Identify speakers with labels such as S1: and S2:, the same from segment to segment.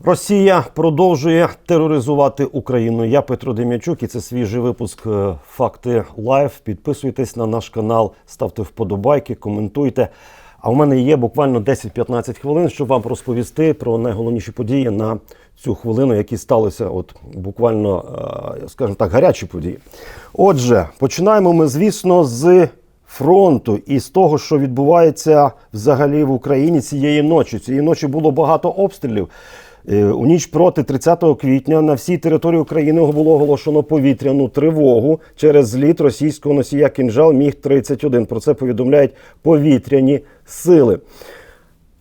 S1: Росія продовжує тероризувати Україну. Я Петро Дем'ячук і це свіжий випуск е, Факти Лайв. Підписуйтесь на наш канал, ставте вподобайки, коментуйте. А у мене є буквально 10-15 хвилин, щоб вам розповісти про найголовніші події на цю хвилину, які сталися, от буквально, е, скажімо так, гарячі події. Отже, починаємо ми, звісно, з фронту і з того, що відбувається взагалі в Україні цієї ночі. Цієї ночі було багато обстрілів. Е, У ніч проти 30 квітня на всій території України було оголошено повітряну тривогу через зліт російського носія кінжал Міг 31 Про це повідомляють повітряні сили.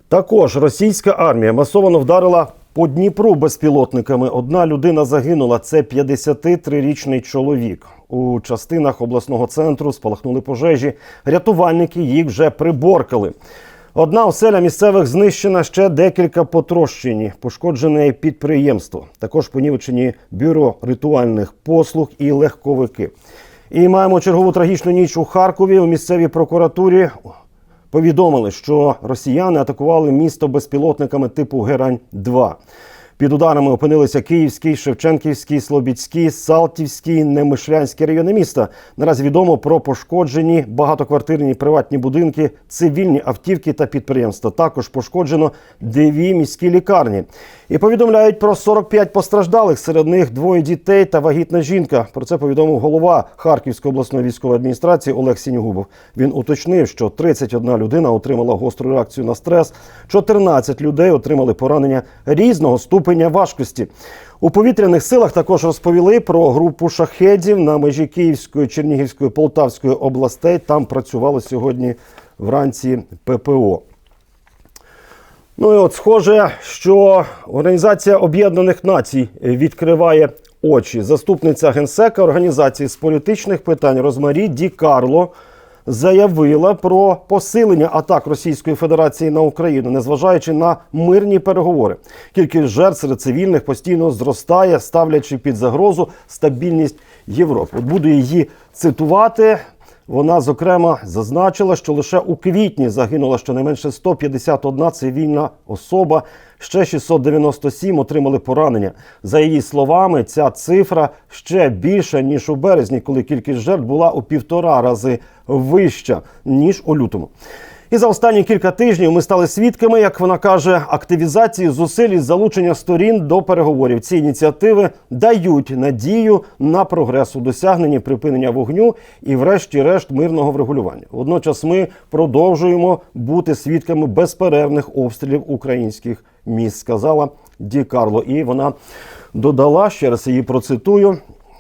S1: Також російська армія масово вдарила по Дніпру безпілотниками. Одна людина загинула. Це 53-річний чоловік. У частинах обласного центру спалахнули пожежі. Рятувальники їх вже приборкали. Одна оселя місцевих знищена, ще декілька потрощені, пошкоджене підприємство. Також понівечені бюро ритуальних послуг і легковики. І маємо чергову трагічну ніч у Харкові. У місцевій прокуратурі повідомили, що росіяни атакували місто безпілотниками типу Герань 2 Під ударами опинилися Київський, Шевченківський, Слобідський, Салтівський, Немишлянський райони міста. Наразі відомо про пошкоджені багатоквартирні приватні будинки, цивільні автівки та підприємства. Також пошкоджено дві міські лікарні. І повідомляють про 45 постраждалих. Серед них двоє дітей та вагітна жінка. Про це повідомив голова Харківської обласної військової адміністрації Олег Сінігубов. Він уточнив, що 31 людина отримала гостру реакцію на стрес, 14 людей отримали поранення різного ступеня важкості. У повітряних силах також розповіли про групу шахедів на межі Київської, Чернігівської, Полтавської областей. Там працювало сьогодні вранці ППО. Ну і от схоже, що Організація Об'єднаних Націй відкриває очі. Заступниця генсека організації з політичних питань Розмарі Ді Карло заявила про посилення атак Російської Федерації на Україну, незважаючи на мирні переговори. Кількість жертв серед цивільних постійно зростає, ставлячи під загрозу стабільність Європи. Буду її цитувати. Вона зокрема зазначила, що лише у квітні загинула щонайменше 151 цивільна особа, ще 697 отримали поранення. За її словами, ця цифра ще більша ніж у березні, коли кількість жертв була у півтора рази вища ніж у лютому. І за останні кілька тижнів ми стали свідками, як вона каже, активізації зусиль із залучення сторін до переговорів. Ці ініціативи дають надію на прогрес у досягненні припинення вогню і, врешті-решт, мирного врегулювання. Водночас ми продовжуємо бути свідками безперервних обстрілів українських міст, сказала Ді Карло. І вона додала ще раз її процитую.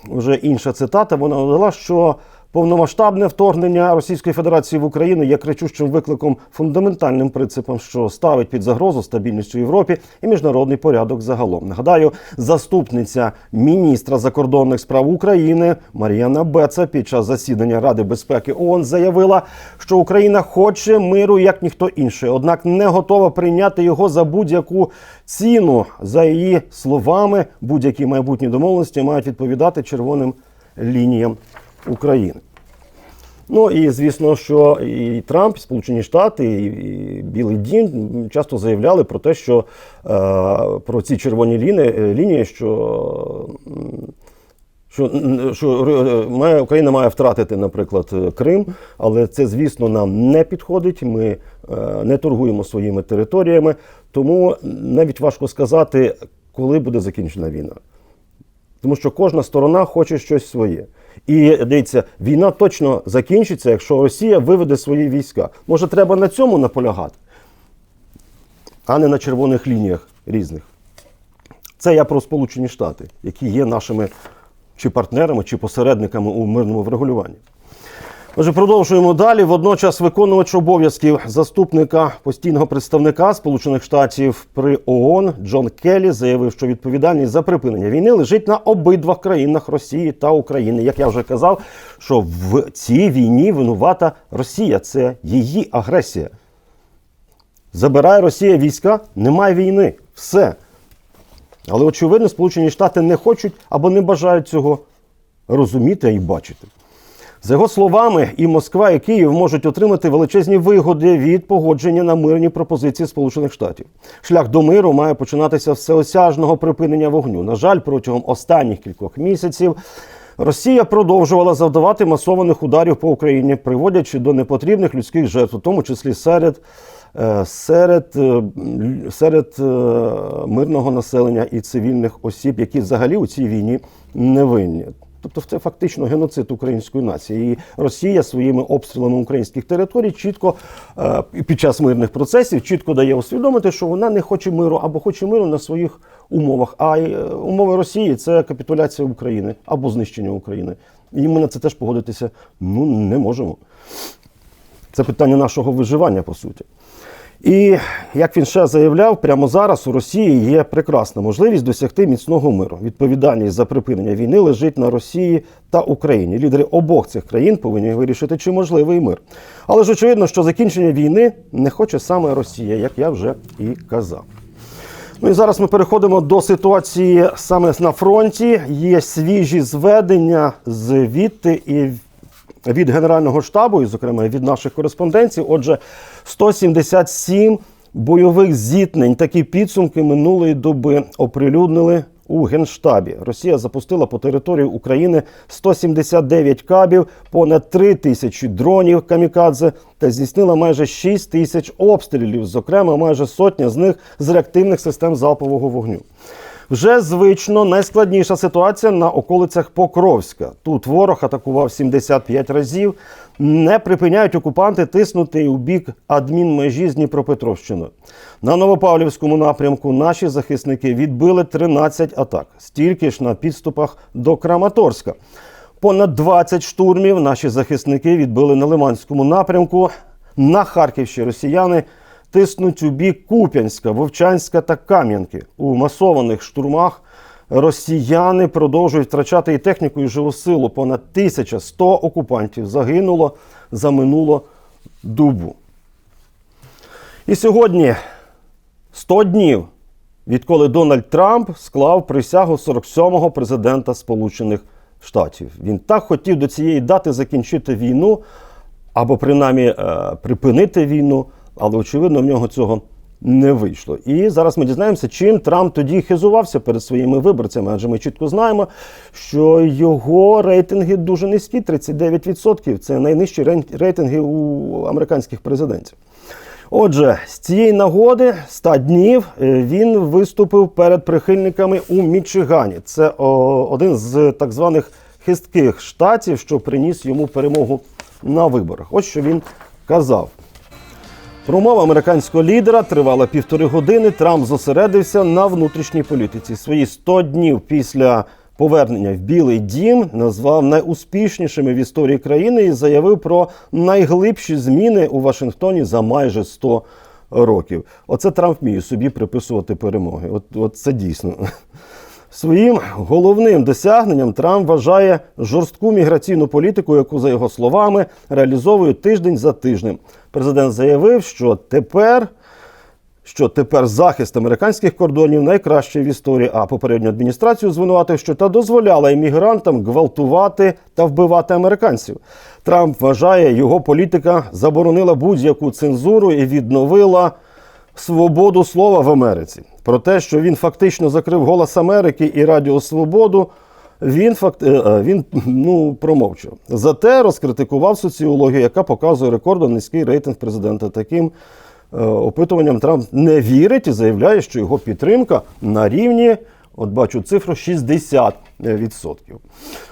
S1: Вже інша цитата. Вона додала, що Повномасштабне вторгнення Російської Федерації в Україну є кричущим викликом фундаментальним принципом, що ставить під загрозу стабільність у Європі і міжнародний порядок загалом. Нагадаю, заступниця міністра закордонних справ України Мар'яна Беца під час засідання Ради безпеки ООН заявила, що Україна хоче миру як ніхто інший, однак не готова прийняти його за будь-яку ціну. За її словами, будь-які майбутні домовленості мають відповідати червоним лініям. України. Ну і звісно, що і Трамп, і Сполучені Штати, і, Білий Дім часто заявляли про те, що е, про ці червоні лінії, лінії що, що, що е, має, Україна має втратити, наприклад, Крим, але це, звісно, нам не підходить. Ми е, не торгуємо своїми територіями, тому навіть важко сказати, коли буде закінчена війна. Тому що кожна сторона хоче щось своє. І дивіться, війна точно закінчиться, якщо Росія виведе свої війська. Може, треба на цьому наполягати, а не на червоних лініях різних. Це я про Сполучені Штати, які є нашими чи партнерами, чи посередниками у мирному врегулюванні. Отже, продовжуємо далі. Водночас виконувач обов'язків заступника постійного представника Сполучених Штатів при ООН Джон Келлі заявив, що відповідальність за припинення війни лежить на обидвах країнах Росії та України. Як я вже казав, що в цій війні винувата Росія це її агресія. Забирає Росія війська, немає війни. Все. Але очевидно, Сполучені Штати не хочуть або не бажають цього розуміти і бачити. За його словами, і Москва, і Київ можуть отримати величезні вигоди від погодження на мирні пропозиції Сполучених Штатів. Шлях до миру має починатися всеосяжного припинення вогню. На жаль, протягом останніх кількох місяців Росія продовжувала завдавати масованих ударів по Україні, приводячи до непотрібних людських жертв, у тому числі серед. е, Серед, е, серед е, мирного населення і цивільних осіб, які взагалі у цій війні не винні. Тобто це фактично геноцид української нації. І Росія своїми обстрілами українських територій чітко е, під час мирних процесів чітко дає усвідомити, що вона не хоче миру або хоче миру на своїх умовах. А е, умови Росії це капітуляція України або знищення України. І ми на це теж погодитися ну не можемо. Це питання нашого виживання, по суті. І як він ще заявляв, прямо зараз у Росії є прекрасна можливість досягти міцного миру. Відповідальність за припинення війни лежить на Росії та Україні. Лідери обох цих країн повинні вирішити, чи можливий мир. Але ж очевидно, що закінчення війни не хоче саме Росія, як я вже і казав. Ну і зараз ми переходимо до ситуації саме на фронті. Є свіжі зведення звідти і від Генерального штабу, і, зокрема, від наших кореспондентів. Отже, 177 бойових зіткнень. Такі підсумки минулої доби оприлюднили у Генштабі. Росія запустила по території України 179 кабів, понад 3 тисячі дронів камікадзе та здійснила майже 6 тисяч обстрілів, зокрема, майже сотня з них з реактивних систем залпового вогню. Вже звично найскладніша ситуація на околицях Покровська. Тут ворог атакував 75 разів. Не припиняють окупанти тиснути у бік адмінмежі з Дніпропетровщиною. На Новопавлівському напрямку наші захисники відбили 13 атак, стільки ж на підступах до Краматорська. Понад 20 штурмів наші захисники відбили на Лиманському напрямку. На Харківщині росіяни тиснуть у бік Куп'янська, Вовчанська та Кам'янки. У масованих штурмах росіяни продовжують втрачати і техніку, і живу силу. Понад 1100 окупантів загинуло за минулу добу. І сьогодні 100 днів, відколи Дональд Трамп склав присягу 47-го президента Сполучених Штатів. Він так хотів до цієї дати закінчити війну або принаймні е, припинити війну, але очевидно в нього цього не вийшло. І зараз ми дізнаємося, чим Трамп тоді хизувався перед своїми виборцями, адже ми чітко знаємо, що його рейтинги дуже низькі 39%. Це найнижчі рейтинги у американських президентів. Отже, з цієї нагоди 100 днів е, він виступив перед прихильниками у Мічигані. Це один з так званих хистких штатів, що приніс йому перемогу на виборах. Ось що він казав. Промова американського лідера тривала півтори години. Трамп зосередився на внутрішній політиці. Свої 100 днів після повернення в Білий Дім назвав найуспішнішими в історії країни і заявив про найглибші зміни у Вашингтоні за майже 100 років. Оце Трамп вміє собі приписувати перемоги. От, от це дійсно. Своїм головним досягненням Трамп вважає жорстку міграційну політику, яку, за його словами, реалізовує тиждень за тижнем. Президент заявив, що тепер, що тепер захист американських кордонів найкращий в історії, а попередню адміністрацію звинуватив, що та дозволяла іммігрантам гвалтувати та вбивати американців. Трамп вважає, його політика заборонила будь-яку цензуру і відновила свободу слова в Америці. Про те, що він фактично закрив голос Америки і Радіо Свободу, він факт, е, е, він ну, промовчав. Зате розкритикував соціологію, яка показує рекордно низький рейтинг президента. Таким е, опитуванням Трамп не вірить і заявляє, що його підтримка на рівні. От бачу цифру 60%.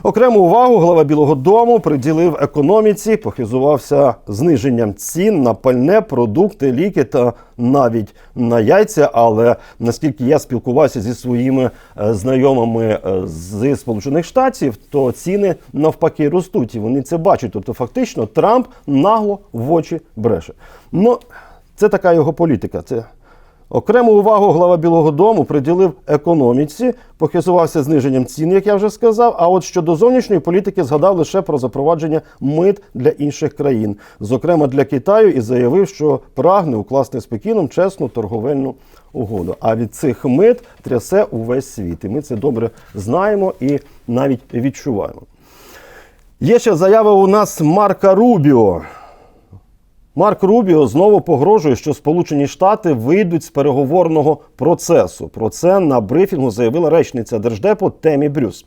S1: Окрему увагу глава Білого Дому приділив економіці, похизувався зниженням цін на пальне, продукти, ліки та навіть на яйця. Але наскільки я спілкувався зі своїми е, знайомими е, з Сполучених Штатів, то ціни навпаки ростуть, і вони це бачать. Тобто, фактично, Трамп нагло в очі бреше. Ну, це така його політика. Це Окрему увагу глава Білого Дому приділив економіці, похизувався зниженням цін, як я вже сказав. А от щодо зовнішньої політики згадав лише про запровадження мит для інших країн, зокрема для Китаю, і заявив, що прагне укласти з Пекіном чесну торговельну угоду. А від цих мит трясе увесь світ. І ми це добре знаємо і навіть відчуваємо. Є ще заява у нас Марка Рубіо. Марк Рубіо знову погрожує, що Сполучені Штати вийдуть з переговорного процесу. Про це на брифінгу заявила речниця держдепу Темі Брюс.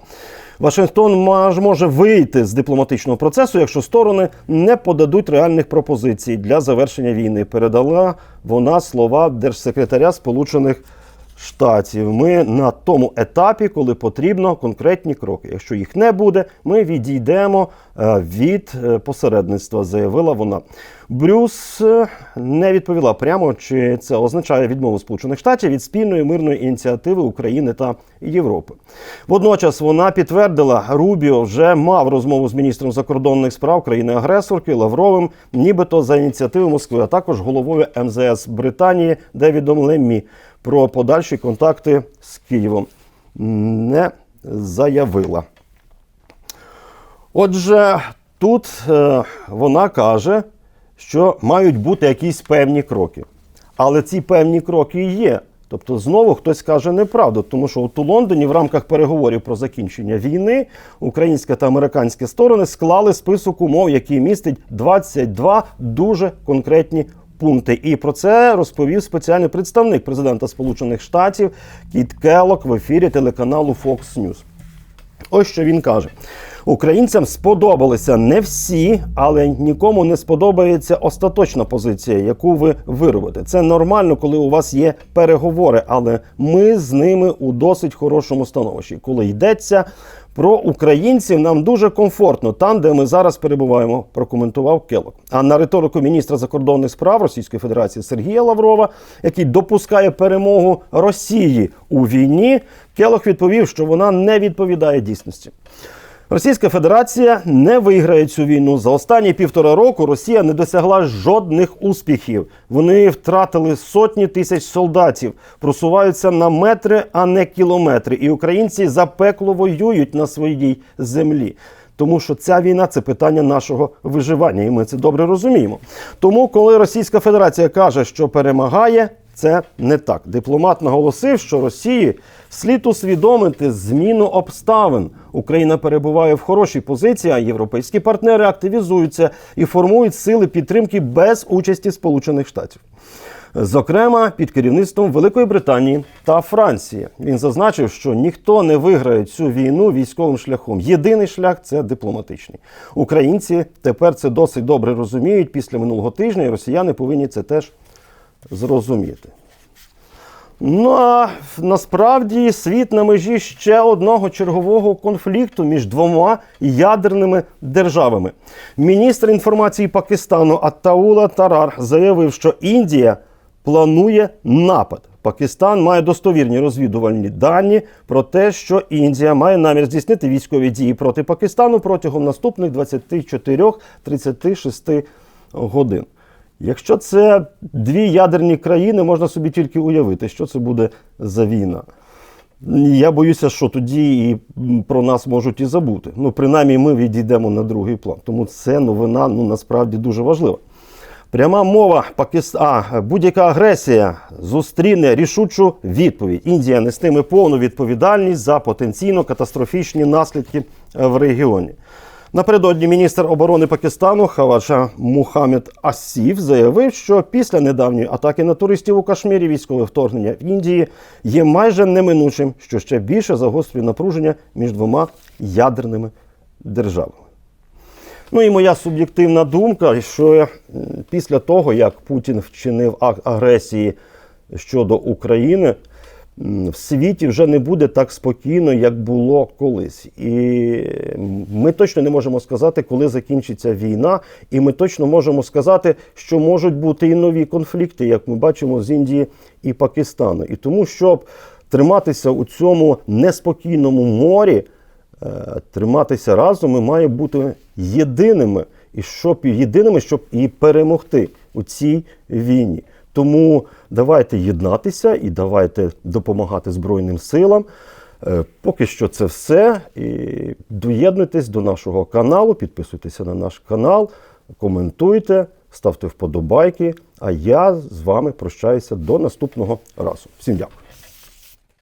S1: Вашингтон може вийти з дипломатичного процесу, якщо сторони не подадуть реальних пропозицій для завершення війни. Передала вона слова держсекретаря Сполучених Штатів. Ми на тому етапі, коли потрібно конкретні кроки. Якщо їх не буде, ми відійдемо е, від е, посередництва, заявила вона. Брюс е, не відповіла прямо, чи це означає відмову Сполучених Штатів від спільної мирної ініціативи України та Європи. Водночас вона підтвердила, Рубіо вже мав розмову з міністром закордонних справ країни-агресорки Лавровим, нібито за ініціативи Москви, а також головою МЗС Британії Девідом Леммі про подальші контакти з Києвом. Не заявила. Отже, тут е, вона каже, що мають бути якісь певні кроки. Але ці певні кроки є. Тобто, знову хтось каже неправду, тому що от у Лондоні в рамках переговорів про закінчення війни українська та американські сторони склали список умов, який містить 22 дуже конкретні пункти. І про це розповів спеціальний представник президента Сполучених Штатів Кіт Келок в ефірі телеканалу Fox News. Ось що він каже: українцям сподобалися не всі, але нікому не сподобається остаточна позиція, яку ви виробите. Це нормально, коли у вас є переговори, але ми з ними у досить хорошому становищі. Коли йдеться про українців, нам дуже комфортно там, де ми зараз перебуваємо, прокоментував Келок. А на риторику міністра закордонних справ Російської Федерації Сергія Лаврова, який допускає перемогу Росії у війні, Келох відповів, що вона не відповідає дійсності. Російська Федерація не виграє цю війну. За останні півтора року Росія не досягла жодних успіхів. Вони втратили сотні тисяч солдатів, просуваються на метри, а не кілометри. І українці запекло воюють на своїй землі. Тому що ця війна це питання нашого виживання, і ми це добре розуміємо. Тому, коли Російська Федерація каже, що перемагає, це не так. Дипломат наголосив, що Росії слід усвідомити зміну обставин. Україна перебуває в хорошій позиції, а європейські партнери активізуються і формують сили підтримки без участі Сполучених Штатів. Зокрема, під керівництвом Великої Британії та Франції він зазначив, що ніхто не виграє цю війну військовим шляхом. Єдиний шлях це дипломатичний. Українці тепер це досить добре розуміють після минулого тижня, і росіяни повинні це теж зрозуміти. Ну а насправді світ на межі ще одного чергового конфлікту між двома ядерними державами. Міністр інформації Пакистану Аттаула Тарар заявив, що Індія планує напад. Пакистан має достовірні розвідувальні дані про те, що Індія має намір здійснити військові дії проти Пакистану протягом наступних 24-36 годин. Якщо це дві ядерні країни, можна собі тільки уявити, що це буде за війна. Я боюся, що тоді і про нас можуть і забути. Ну, принаймні, ми відійдемо на другий план. Тому це новина ну, насправді дуже важлива. Пряма мова Пакист... а, будь-яка агресія зустріне рішучу відповідь. Індія нестиме повну відповідальність за потенційно катастрофічні наслідки е, в регіоні. Напередодні міністр оборони Пакистану Хаваджа Мухаммед Асів заявив, що після недавньої атаки на туристів у Кашмірі військове вторгнення в Індії є майже неминучим, що ще більше загострює напруження між двома ядерними державами. Ну і моя суб'єктивна думка, що після того, як Путін вчинив акт агресії щодо України, в світі вже не буде так спокійно, як було колись. І ми точно не можемо сказати, коли закінчиться війна, і ми точно можемо сказати, що можуть бути і нові конфлікти, як ми бачимо з Індії і Пакистану. І тому, щоб триматися у цьому неспокійному морі, е, триматися разом, ми маємо бути єдиними, і щоб єдиними, щоб і перемогти у цій війні. Тому давайте єднатися і давайте допомагати Збройним силам. Е, Поки що це все. І доєднуйтесь до нашого каналу, підписуйтеся на наш канал, коментуйте, ставте вподобайки. А я з вами прощаюся до наступного разу. Всім дякую.